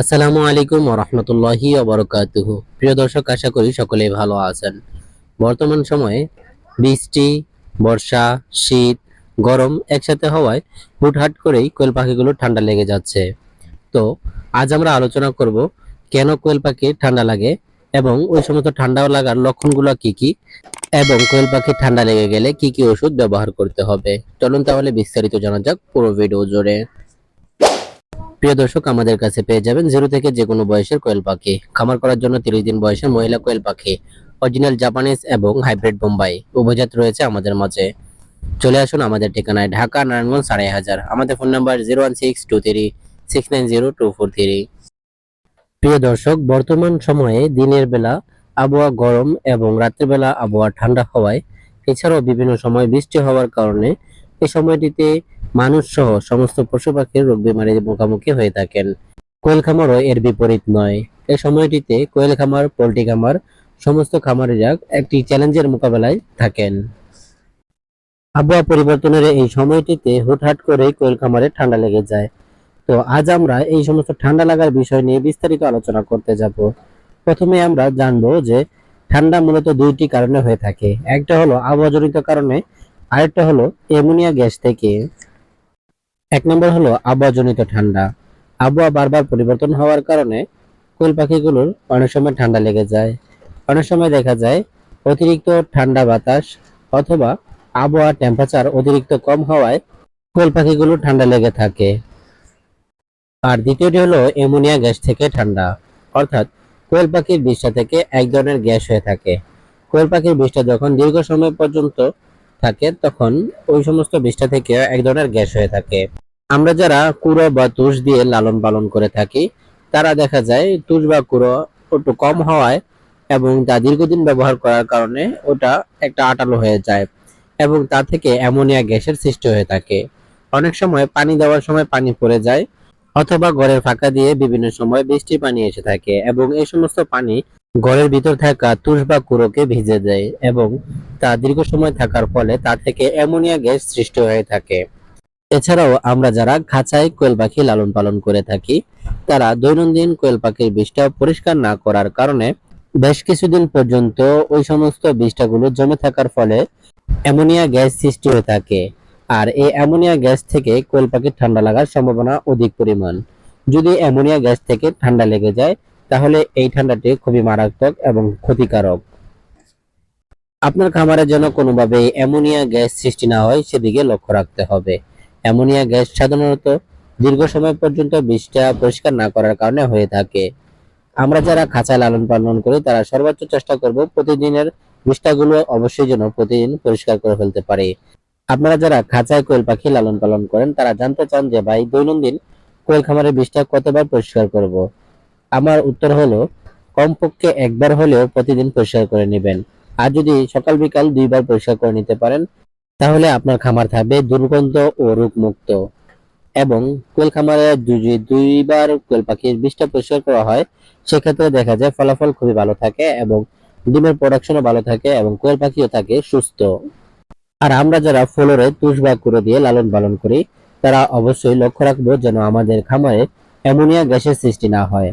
আসসালামু আলাইকুম রহমতুল্লাহি অবরকাতুহু প্রিয় দর্শক, আশা করি সকলেই ভালো আছেন। বর্তমান সময়ে বৃষ্টি, বর্ষা, শীত, গরম একসাথে হওয়ায় হুটহাট করেই কোয়েল পাখিগুলো ঠান্ডা লেগে যাচ্ছে। তো, আজ আমরা আলোচনা করব কেন কোয়েল পাখির ঠান্ডা লাগে এবং ওই সমস্ত ঠান্ডা লাগার লক্ষণগুলো কি কি এবং কোয়েল পাখির ঠান্ডা লেগে গেলে কি কি ওষুধ ব্যবহার করতে হবে। চলুন তাহলে বিস্তারিত জানা যাক পুরো ভিডিও জুড়ে। প্রিয় দর্শক, আমাদের কাছে পেয়ে যাবেন জিরো থেকে যে কোনো বয়সের কোয়েল পাখি। খামার করার জন্য তিরিশ দিন বয়সের মহিলা কোয়েল পাখি অরিজিনাল জাপানিজ এবং হাইব্রিড বোম্বাই উভয়জাত রয়েছে আমাদের মাঝে। চলে আসুন আমাদের ঠিকানায়, ঢাকা নারায়ণগঞ্জ আড়াই হাজার। আমাদের phone number zero one six two three, six nine zero two four three. প্রিয় দর্শক, বর্তমান সময়ে দিনের বেলা আবহাওয়া গরম এবং রাত্রিবেলা আবহাওয়া ঠান্ডা হওয়ায়, এছাড়াও বিভিন্ন সময় বৃষ্টি হওয়ার কারণে এই সময়টিতে মানুষ সহ সমস্ত পশু পাখির রোগ বেমারির মুখোমুখি হয়ে থাকেন। কোয়েল খামারও এর বিপরীত নয়। এই সময়টিতে কোয়েল খামার পোল্ট্রি খামার সমস্ত খামারিরা একটি চ্যালেঞ্জের মোকাবেলায় থাকেন। আবহাওয়া পরিবর্তনের এই সময়টিতে হুটহাট করে কোয়েল খামারে ঠান্ডা লেগে যায়। তো আজ আমরা এই সমস্ত ঠান্ডা লাগার বিষয় নিয়ে বিস্তারিত আলোচনা করতে যাব। প্রথমে আমরা জানব যে ঠান্ডা মূলত দুইটি কারণে হয়ে থাকে। একটা হলো আবহাওয়াজনিত কারণে আরেকটা হলো, অ্যামোনিয়া গ্যাস থেকে এক নম্বর হলো আবহাওয়াজনিত ঠান্ডা। আবহাওয়া বারবার পরিবর্তন হওয়ার কারণে কোয়েল পাখিগুলোর অনেক সময় ঠান্ডা লেগে যায়। অনেক সময় দেখা যায় অতিরিক্ত ঠান্ডা বাতাস অথবা আবহাওয়া টেম্পারেচার অতিরিক্ত কম হওয়ায় কোয়েল পাখিগুলো ঠান্ডা লেগে থাকে। আর দ্বিতীয়টি হলো অ্যামোনিয়া গ্যাস থেকে ঠান্ডা। অর্থাৎ কোয়েল পাখির বিষ্ঠা থেকে এক ধরনের গ্যাস হয়ে থাকে। কোয়েল পাখির বিষ্ঠা যখন দীর্ঘ সময় পর্যন্ত থাকে, তখন ওই সমস্ত বিষ্ঠা থেকে এক ধরনের গ্যাস হয়ে থাকে। আমরা যারা কুড়ো বা তুষ দিয়ে লালন পালন করে থাকি, তারা দেখা যায় তুষ বা কুড়ো একটু কম হওয়ায় এবং তা দীর্ঘদিন ব্যবহার করার কারণে ওটা একটা আটালো হয়ে যায় এবং তা থেকে অ্যামোনিয়া গ্যাসের সৃষ্টি হয়ে থাকে। অনেক সময় পানি দেওয়ার সময় পানি পড়ে যায় অথবা ঘরের ফাঁকা দিয়ে বিভিন্ন সময় বৃষ্টি পানি এসে থাকে এবং এই সমস্ত পানি ঘরের ভিতর থাকা তুষ বা কুড়োকে ভিজে দেয় এবং তা দীর্ঘ সময় থাকার ফলে তা থেকে অ্যামোনিয়া গ্যাস সৃষ্টি হয়ে থাকে। এছাড়াও আমরা যারা খাঁচায় কোয়েল পাখি লালন পালন করে থাকি, তারা দৈনন্দিন কোয়েল পাখির বিষ্ঠা পরিষ্কার না করার কারণে বেশ কিছুদিন পর্যন্ত ওই সমস্ত বিষ্ঠাগুলো জমে থাকার ফলে অ্যামোনিয়া গ্যাস সৃষ্টি হয়ে থাকে। আর এই অ্যামোনিয়া গ্যাস থেকে কোয়েল পাখির ঠান্ডা লাগার সম্ভাবনা অধিক পরিমাণ। যদি অ্যামোনিয়া গ্যাস থেকে ঠান্ডা লেগে যায়, তাহলে এই ঠান্ডাটি খুবই মারাত্মক এবং ক্ষতিকারক। আপনার খামারে যেন কোনোভাবে অ্যামোনিয়া গ্যাস সৃষ্টি না হয়, সেদিকে লক্ষ্য রাখতে হবে। অ্যামোনিয়া গ্যাস সাধারণত দীর্ঘ সময় পর্যন্ত বিষটা পরিষ্কার না করার কারণে হয়ে থাকে। আমরা যারা খাঁচায় লালন পালন করি, তারা সর্বোচ্চ চেষ্টা করব প্রতিদিনের বিষটাগুলো অবশ্যই যেন প্রতিদিন পরিষ্কার করে ফেলতে পারে। আপনারা যারা খাঁচায় কোয়েল পাখি লালন পালন করেন, তারা জানতে চান যে ভাই, দৈনন্দিন কোয়েল খামারের বিষটা কতবার পরিষ্কার করব? আমার উত্তর হলো, কমপক্ষে একবার হলেও প্রতিদিন পরিষ্কার করে নেবেন। আর যদি সকাল বিকাল দুইবার পরিষ্কার করে নিতে পারেন, তাহলে আপনার খামার থাকবে দুর্গন্ধ ও রোগমুক্ত। এবং কোয়েল খামারে যদি দুইবার কোয়েল পাখির বিষটা পরিষ্কার করা হয়, সেক্ষেত্রে দেখা যায় ফলাফল খুবই ভালো থাকে এবং ডিমের প্রোডাকশনও ভালো থাকে এবং কোয়েল পাখিও থাকে সুস্থ। আর আমরা যারা ফ্লোরে তুষ বা কুড়ো দিয়ে লালন পালন করি, তারা অবশ্যই লক্ষ্য রাখব যেন আমাদের খামারে অ্যামোনিয়া গ্যাসের সৃষ্টি না হয়।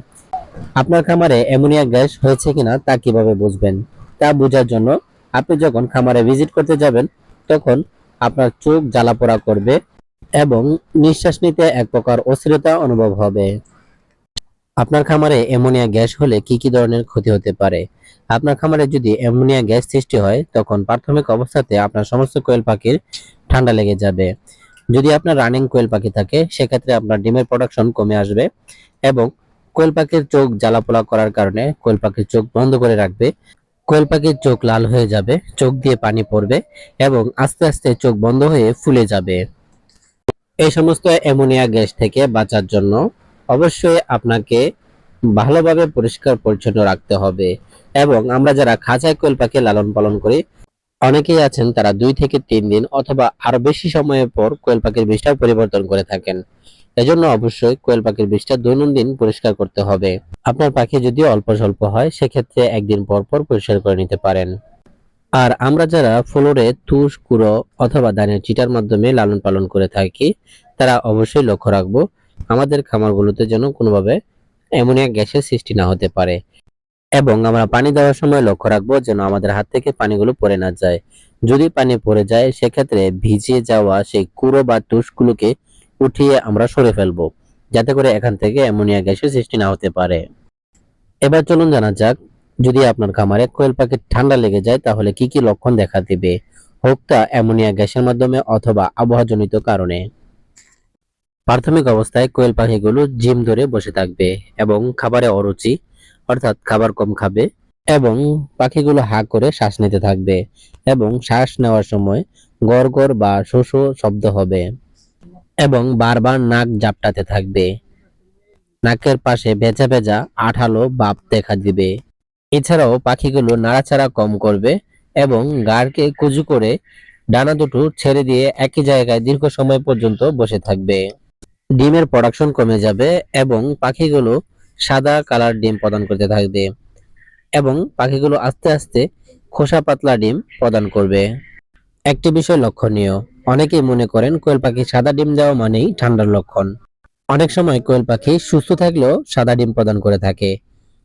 আপনার খামারে অ্যামোনিয়া গ্যাস হয়েছে কিনা তা কীভাবে বুঝবেন? তা বোঝার জন্য আপনি যখন খামারে ভিজিট করতে যাবেন, তখন আপনার চোখ জ্বালা পোড়া করবে এবং নিঃশ্বাস নিতে এক প্রকার অস্থিরতা অনুভব হবে। আপনার খামারে অ্যামোনিয়া গ্যাস হলে কি কি ধরনের ক্ষতি হতে পারে? আপনার খামারে যদি অ্যামোনিয়া গ্যাস সৃষ্টি হয়, তখন প্রাথমিক অবস্থাতে আপনার সমস্ত কোয়েল পাখির ঠান্ডা লেগে যাবে। যদি আপনার রানিং কোয়েল পাখি থাকে, সেক্ষেত্রে আপনার ডিমের প্রোডাকশন কমে আসবে এবং কোয়েল পাখির চোখ জ্বালাপোলা করার কারণে কোয়েল পাখির চোখ বন্ধ করে রাখবে। কোয়েল পাখির চোখ লাল হয়ে যাবে, চোখ দিয়ে পানি পড়বে এবং আস্তে আস্তে চোখ বন্ধ হয়ে ফুলে যাবে। এই সমস্ত অ্যামোনিয়া গ্যাস থেকে বাঁচার জন্য অবশ্যই আপনাকে ভালোভাবে পরিষ্কার, পরিচ্ছন্ন রাখতে হবে এবং আমরা যারা খাঁচায় কোয়েল পাখি লালন পালন করি, অনেকেই আছেন তারা দুই থেকে তিন দিন অথবা আরও বেশি সময়ের পর কোয়েল পাখির বিষটা পরিবর্তন করে থাকেন। এজন্য অবশ্যই কোয়েল পাখির বিষটা দৈনন্দিন পরিষ্কার করতে হবে। আপনার পাখি যদি অল্প স্বল্প হয়, সেক্ষেত্রে একদিন পর পর পরিষ্কার করে নিতে পারেন। আর আমরা যারা ফ্লোরে তুষ, কুড়ো অথবা ধানের চিটার মাধ্যমে লালন পালন করে থাকি, তারা অবশ্যই লক্ষ্য রাখব আমাদের খামারগুলোতে যেন কোনোভাবে অ্যামোনিয়া গ্যাসের সৃষ্টি না হতে পারে। এবং আমরা পানি দেওয়ার সময় লক্ষ্য রাখব যেন আমাদের হাত থেকে পানিগুলো পড়ে না যায়। যদি পানি পড়ে যায়, সেক্ষেত্রে ভিজে যাওয়া সেই কুড়ো বা তুষগুলোকে উঠিয়ে আমরা সরে ফেলব, যাতে করে এখান থেকে অ্যামোনিয়া গ্যাসের সৃষ্টি না হতে পারে। এবার চলুন জানা যাক, যদি আপনার খামারে কোয়েল পাখির ঠান্ডা লেগে যায়, তাহলে কি কি লক্ষণ দেখা দিবে? হোক তা অ্যামোনিয়া গ্যাসের মাধ্যমে অথবা আবহাওয়াজনিত কারণে। প্রাথমিক অবস্থায় কোয়েল পাখিগুলো জিম ধরে বসে থাকবে এবং খাবারে অরুচি, অর্থাৎ খাবার কম খাবে এবং পাখিগুলো হা করে শ্বাস নিতে থাকবে এবং শ্বাস নেওয়ার সময় গড় গড় বা শো শো শব্দ হবে এবং বারবার নাক জাপটাতে থাকবে। নাকের পাশে ভেজা ভেজা আঠালো বাপ দেখা দিবে। এছাড়াও পাখিগুলো নাড়াচাড়া কম করবে এবং গাড়কে কুজু করে ডানা দুটো ছেড়ে দিয়ে একই জায়গায় দীর্ঘ সময় পর্যন্ত বসে থাকবে। ডিমের প্রোডাকশন কমে যাবে এবং পাখিগুলো সাদা কালার ডিম প্রদান করতে থাকবে এবং পাখিগুলো আস্তে আস্তে খোসা পাতলা ডিম প্রদান করবে। একটি বিষয় লক্ষণীয়, অনেকেই মনে করেন কোয়েল পাখি সাদা ডিম দেওয়া মানেই ঠান্ডার লক্ষণ। অনেক সময় কোয়েল পাখি সুস্থ থাকলেও সাদা ডিম প্রদান করে থাকে।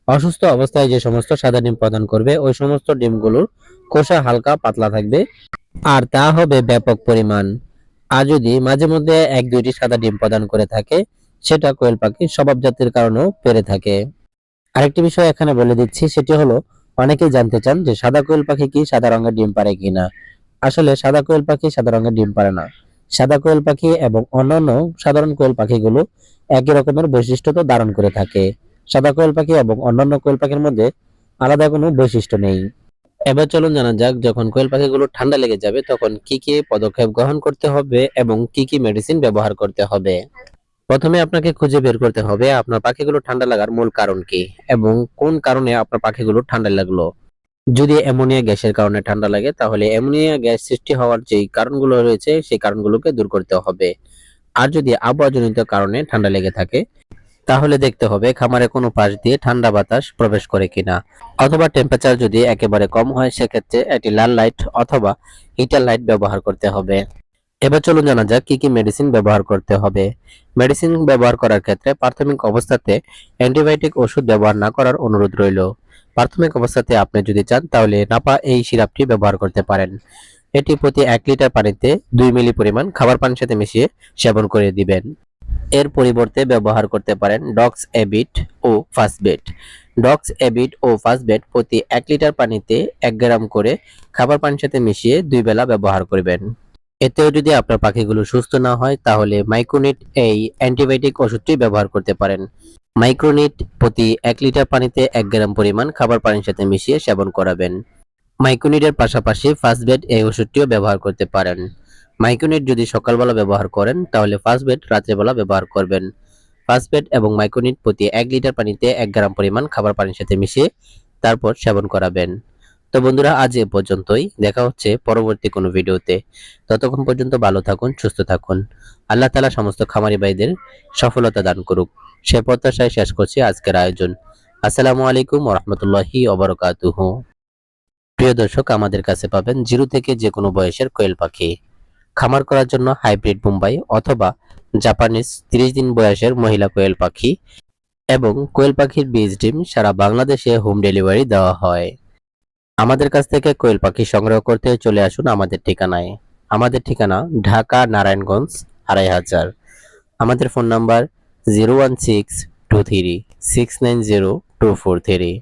অসুস্থ অবস্থায় যে সমস্ত সাদা ডিম প্রদান করবে, ওই সমস্ত ডিমগুলোর খোসা হালকা পাতলা থাকবে, আর তা হবে ব্যাপক পরিমাণ। আর যদি মাঝে মধ্যে এক দুইটি সাদা ডিম প্রদান করে থাকে, সেটা কোয়েল পাখি স্বভাব জাতির কারণেও পেরে থাকে। আরেকটি বিষয় এখানে বলে দিচ্ছি, সেটি হলো, অনেকেই জানতে চান যে সাদা কোয়েল পাখি কি সাদা রঙের ডিম পারে কিনা আসলে সাদা কোয়েল পাখি সাদা রঙের ডিম পারে না। সাদা কোয়েল পাখি এবং অন্যান্য সাধারণ কোয়েল পাখিগুলো একই রকমের বৈশিষ্ট্য তো ধারণ করে থাকে। সাদা কোয়েল পাখি এবং অন্যান্য কোয়েল পাখির মধ্যে আলাদা কোনো বৈশিষ্ট্য নেই। এবার চলুন জানা যাক, যখন কোয়েল পাখিগুলো ঠান্ডা লেগে যাবে, তখন কি কি পদক্ষেপ গ্রহণ করতে হবে এবং কি কি মেডিসিন ব্যবহার করতে হবে। প্রথমে আপনাকে খুঁজে বের করতে হবে আপনার পাখিগুলো ঠান্ডা লাগার মূল কারণ কি এবং কোন কারণে আপনার পাখিগুলো ঠান্ডা লাগল। যদি অ্যামোনিয়া গ্যাসের কারণে ঠান্ডা লাগে, তাহলে অ্যামোনিয়া গ্যাস সৃষ্টি হওয়ার যে কারণগুলো রয়েছে, সেই কারণগুলোকে দূর করতে হবে। আর যদি আবহাওয়াজনিত কারণে ঠান্ডা লেগে থাকে তাহলে দেখতে হবে খামারে কোনো পাশ দিয়ে ঠান্ডা বাতাস প্রবেশ করে কিনা। অথবা টেম্পারেচার যদি একেবারে কম হয়, সেক্ষেত্রে একটি লাল লাইট অথবা হিটার লাইট ব্যবহার করতে হবে। এবার চলুন জানা যাক কি কি মেডিসিন ব্যবহার করতে হবে। মেডিসিন ব্যবহার করার ক্ষেত্রে প্রাথমিক অবস্থাতে অ্যান্টিবায়োটিক ওষুধ ব্যবহার না করার অনুরোধ রইল। প্রাথমিক অবস্থাতে আপনি যদি চান, তাহলে নাপা এই সিরাপটি ব্যবহার করতে পারেন। এটি প্রতি এক লিটার পানিতে দুই মিলি পরিমাণ খাবার পানির সাথে মিশিয়ে সেবন করে দিবেন। এর পরিবর্তে ব্যবহার করতে পারেন ডক্স এবিট ও ফাসবেট। ডক্স এবিট ও ফাসবেট প্রতি এক লিটার পানিতে এক গ্রাম করে খাবার পানির সাথে মিশিয়ে দুই বেলা ব্যবহার করবেন। এতেও যদি আপনার পাখিগুলো সুস্থ না হয়, তাহলে মাইক্রোনিট এই অ্যান্টিবায়োটিক ওষুধটি ব্যবহার করতে পারেন। মাইক্রোনিট প্রতি এক লিটার পানিতে এক গ্রাম পরিমাণ খাবার পানির সাথে মিশিয়ে সেবন করাবেন। মাইক্রোনিটের পাশাপাশি ফাসবেট এই ওষুধটিও ব্যবহার করতে পারেন। মাইক্রোনিট যদি সকালবেলা ব্যবহার করেন, তাহলে ফাসবেট রাত্রেবেলা ব্যবহার করবেন। ফাসবেট এবং মাইক্রোনিট প্রতি এক লিটার পানিতে এক গ্রাম পরিমাণ খাবার পানির সাথে মিশিয়ে তারপর সেবন করাবেন। তো বন্ধুরা, আজ এ পর্যন্তই। দেখা হচ্ছে পরবর্তী কোনো ভিডিওতে। ততক্ষণ পর্যন্ত ভালো থাকুন, সুস্থ থাকুন। আল্লাহ তালা সমস্ত খামারি ভাইদের সফলতা দান করুক। সে প্রত্যাশায় শেষ করছি আজকের আয়োজন। আসসালামু আলাইকুম রহমতুল্লাহি ওবরকাতুহ। প্রিয় দর্শক, আমাদের কাছে পাবেন জিরো থেকে যে কোনো বয়সের কোয়েল পাখি। খামার করার জন্য হাইব্রিড মুম্বাই অথবা জাপানিজ তিরিশ দিন বয়সের মহিলা কোয়েল পাখি এবং কোয়েল পাখির বীজ ডিম সারা বাংলাদেশে হোম ডেলিভারি দেওয়া হয়। আমাদের কাছ থেকে কোয়েল পাখি সংগ্রহ করতে চলে আসুন আমাদের ঠিকানায়। আমাদের ঠিকানা ঢাকা নারায়ণগঞ্জ আড়াই হাজার। আমাদের phone number zero one six two three, six nine zero two four three.